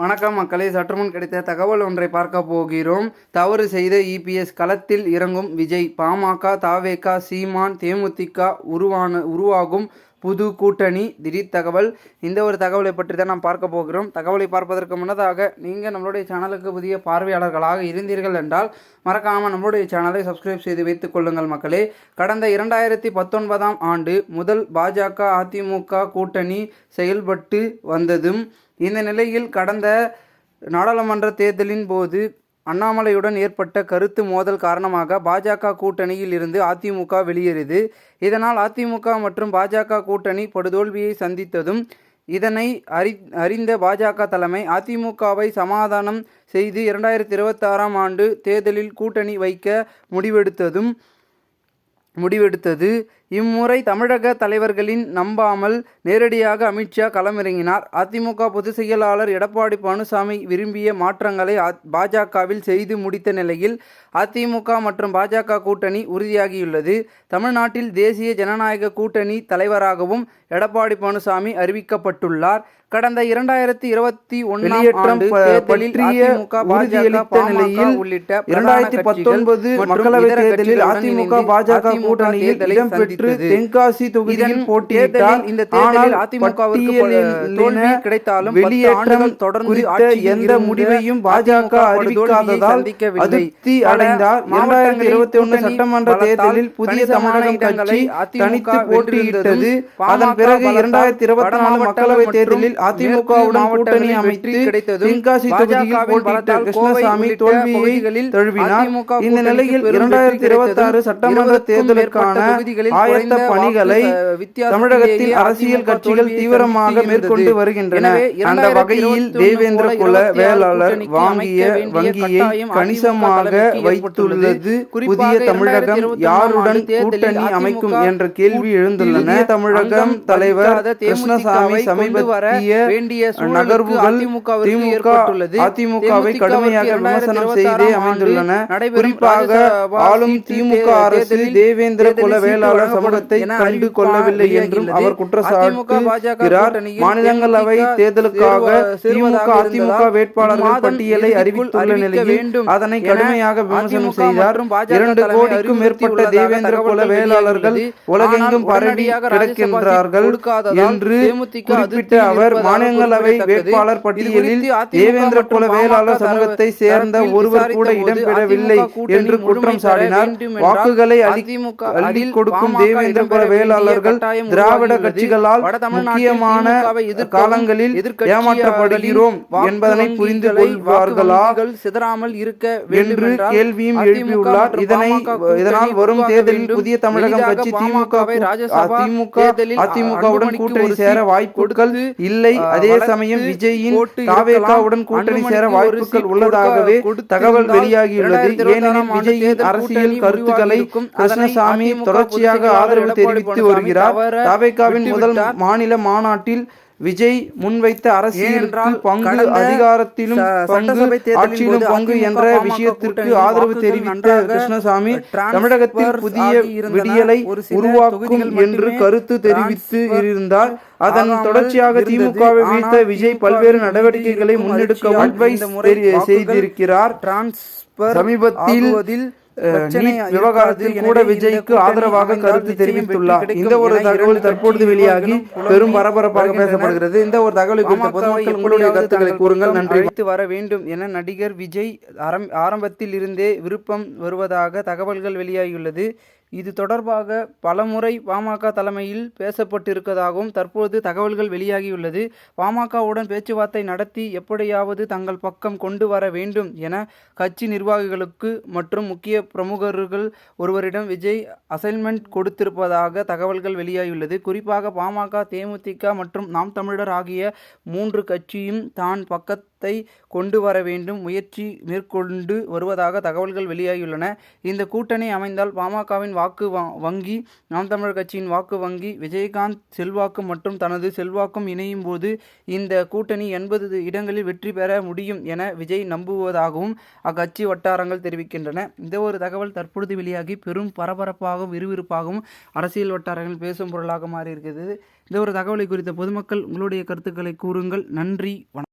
வணக்கம் மக்களே சற்றுமுன் கிடைத்த தகவல் ஒன்றை பார்க்க போகிறோம். தவறு செய்த இபிஎஸ் களத்தில் இறங்கும் விஜய். பாமக தாவேகா சீமான் தேமுதிக உருவான உருவாகும் புது கூட்டணி திடீர் தகவல். இந்த ஒரு தகவலை பற்றி தான் நாம் பார்க்க போகிறோம். தகவலை பார்ப்பதற்கு முன்னதாக நீங்கள் நம்மளுடைய சேனலுக்கு புதிய பார்வையாளர்களாக இருந்தீர்கள் என்றால் மறக்காமல் நம்மளுடைய சேனலை சப்ஸ்கிரைப் செய்து வைத்துக் கொள்ளுங்கள் மக்களே. கடந்த இரண்டாயிரத்தி பத்தொன்பதாம் ஆண்டு முதல் பாஜக அதிமுக கூட்டணி செயல்பட்டு வந்ததும் இந்த நிலையில் கடந்த நாடாளுமன்ற தேர்தலின் போது அண்ணாமலையுடன் ஏற்பட்ட கருத்து மோதல் காரணமாக பாஜக கூட்டணியில் இருந்து அதிமுக வெளியேறியது. இதனால் அதிமுக மற்றும் பாஜக கூட்டணி படுதோல்வியை சந்தித்ததும் இதனை அறி அறிந்த பாஜக தலைமை அதிமுகவை சமாதானம் செய்து இரண்டாயிரத்தி இருபத்தாறாம் ஆண்டு தேர்தலில் கூட்டணி வைக்க முடிவெடுத்ததும் முடிவெடுத்தது. இம்முறை தமிழக தலைவர்களின் நம்பாமல் நேரடியாக அமித்ஷா களமிறங்கினார். அதிமுக பொதுச் செயலாளர் எடப்பாடி பழனிசாமி விரும்பிய மாற்றங்களை பாஜகவில் செய்து முடித்த நிலையில் அதிமுக மற்றும் பாஜக கூட்டணி உறுதியாகியுள்ளது. தமிழ்நாட்டில் தேசிய ஜனநாயக கூட்டணி தலைவராகவும் எடப்பாடி பழனிசாமி அறிவிக்கப்பட்டுள்ளார். கடந்த இரண்டாயிரத்தி இருபத்தி ஒன்றாம் நிலையில் உள்ளிட்ட இரண்டாயிரத்தி பத்தொன்பது மக்களவை தேர்தலில் அதிமுக பாஜக கூட்டணியில் இடம்பெற்று தென்காசி தொகுதியில் போட்டியிட்டார் இந்த தேர்தலில் அதிமுகவிற்கு கிடைத்தாலும் வெளியேற்றம் தொடர்ந்து எந்த முடிவையும் பாஜக அறிவிக்காததால் அதிருப்தி அடைந்தார். இரண்டாயிரத்தி இருபத்தி ஒன்று சட்டமன்ற தேர்தலில் புதிய தமிழகம் கட்சி தனித்து போட்டியிட்டது. அதன் பிறகு இரண்டாயிரத்தி இருபத்தி நாலு மக்களவை தேர்தலில் அதிமுகவுடன் கூட்டணி அமைத்து கிடைத்தது தென்காசி தொகுதியில் போட்டியிட்ட கிருஷ்ணசாமி தோல்வியை தழுவினார். இந்த நிலையில் இரண்டாயிரத்தி இருபத்தி ஆறு சட்டமன்ற தேர்தலுக்கான ஆயத்த பணிகளை தமிழகத்தில் அரசியல் கட்சிகள் தீவிரமாக மேற்கொண்டு வருகின்றன. அந்த வகையில் தேவேந்திர குல வேளாளர் வாங்கிய வங்கியை கணிசமாக வைத்துள்ளது. புதிய தமிழகம் யாருடன் கூட்டணி அமைக்கும் என்ற கேள்வி எழுந்துள்ளன. தமிழகம் தலைவர் கிருஷ்ணசாமி சமீபத்திய நகர்வுகள் திமுக அதிமுகவை கடுமையாக விமர்சனம் செய்தே அமைந்துள்ளன. குறிப்பாக ஆளும் திமுக அரசு தேவேந்திர குல வேளாளர் சமூகத்தை கண்டு கொள்ளவில்லை என்றும் அவர் குற்றச்சாட்டுகிறார் மாநிலங்களவை தேர்தலுக்காக திமுக அதிமுக வேட்பாளர்கள் பட்டியலை அறிவித்துள்ள நிலையில் அதனை கடுமையாக விமர்சனம் செய்தார். இரண்டு கோடிக்கும் மேற்பட்ட தேவேந்திர குல வேளாளர்கள் உலகெங்கும் பரவி கிடக்கின்றார்கள் என்று குறிப்பிட்ட அவர் மாநிலங்களவை வேட்பாளர் பட்டியலில் தேவேந்திர குல வேளாளர் சமூகத்தை சேர்ந்த ஒருவர் கூட இடம்பெறவில்லை என்று குற்றம் சாட்டினார் வாக்குகளை அள்ளி கொடுக்கும் தேவேந்திர குல வேளாளர்கள் திராவிட கட்சிகளால் முக்கியமான காலங்களில் ஏமாற்றப்படுகிறோம் என்பதனை புரிந்து கொள்வார்களா சிதறாமல் இருக்க என்று கேள்வியும் எழுப்பியுள்ளார். இதனை இதனால் வரும் தேர்தலில் புதிய தமிழகம் கட்சி திமுக திமுக அதிமுகவுடன் கூட்டணி சேர வாய்ப்புகள் இல்லை. அதே சமயம் விஜயின் தாவேகாவுடன் கூட்டணி சேர வாய்ப்புகள் உள்ளதாகவே தகவல் வெளியாகியுள்ளது. ஏனெனில் விஜயின் அரசியல் கருத்துக்களை கிருஷ்ணசாமி தொடர்ச்சியாக ஆதரவு தெரிவித்து வருகிறார். தாவேகாவின் முதல் மாநில மாநாட்டில் விஜய் முன்வைத்த அரசியலுக்கு பங்கு அதிகாரத்திலும் பங்கு ஆட்சியிலும் பங்கு என்ற விஷயத்திற்கு ஆதரவு தெரிவித்த கிருஷ்ணசாமி தமிழகத்தில் புதிய விடியலை உருவாக்கும் என்று கருத்து தெரிவித்து இருந்தார். அதன் தொடர்ச்சியாக திமுகவை வீழ்த்த விஜய் பல்வேறு நடவடிக்கைகளை முன்னெடுக்கவும் அட்வைஸ் செய்திருக்கிறார். சமீபத்தில் விவகாரத்தில் கூட விஜய்க்கு ஆதரவாக கருத்து தெரிவித்துள்ளார். இந்த ஒரு தகவல் தற்பொழுது வெளியாகி பெரும் பரபரப்பாக பேசப்படுகிறது. இந்த ஒரு தகவலை குறித்த பொதுமக்கள் உங்களுடைய கருத்துக்களை கூறுங்கள். நன்றி. அழைத்து வர வேண்டும் என நடிகர் விஜய் ஆரம்பத்தில் இருந்தே விருப்பம் வருவதாக தகவல்கள் வெளியாகியுள்ளது. இது தொடர்பாக பலமுறை பாமக தலைமையில் பேசப்பட்டிருப்பதாகவும் தற்போது தகவல்கள் வெளியாகியுள்ளது. பாமகவுடன் பேச்சுவார்த்தை நடத்தி எப்படியாவது தங்கள் பக்கம் கொண்டு வர வேண்டும் என கட்சி நிர்வாகிகளுக்கு மற்றும் முக்கிய பிரமுகர்கள் ஒருவரிடம் விஜய் அசைன்மெண்ட் கொடுத்திருப்பதாக தகவல்கள் வெளியாகியுள்ளது. குறிப்பாக பாமக தேமுதிக மற்றும் நாம் தமிழர் ஆகிய மூன்று கட்சியும் தான் பக்கத் பக்கத்தை கொண்டு வர வேண்டும் முயற்சி மேற்கொண்டு வருவதாக தகவல்கள் வெளியாகியுள்ளன. இந்த கூட்டணி அமைந்தால் பாமகவின் வாக்கு வங்கி நாம் தமிழர் கட்சியின் வாக்கு வங்கி விஜயகாந்த் செல்வாக்கு மற்றும் தனது செல்வாக்கும் இணையும் போது இந்த கூட்டணி எண்பது இடங்களில் வெற்றி பெற முடியும் என விஜய் நம்புவதாகவும் அக்கட்சி வட்டாரங்கள் தெரிவிக்கின்றன. இந்த ஒரு தகவல் தற்பொழுது வெளியாகி பெரும் பரபரப்பாகவும் விறுவிறுப்பாகவும் அரசியல் வட்டாரங்கள் பேசும் பொருளாக மாறியிருக்கிறது. இந்த ஒரு தகவலை குறித்த பொதுமக்கள் உங்களுடைய கருத்துக்களை கூறுங்கள். நன்றி. வணக்கம்.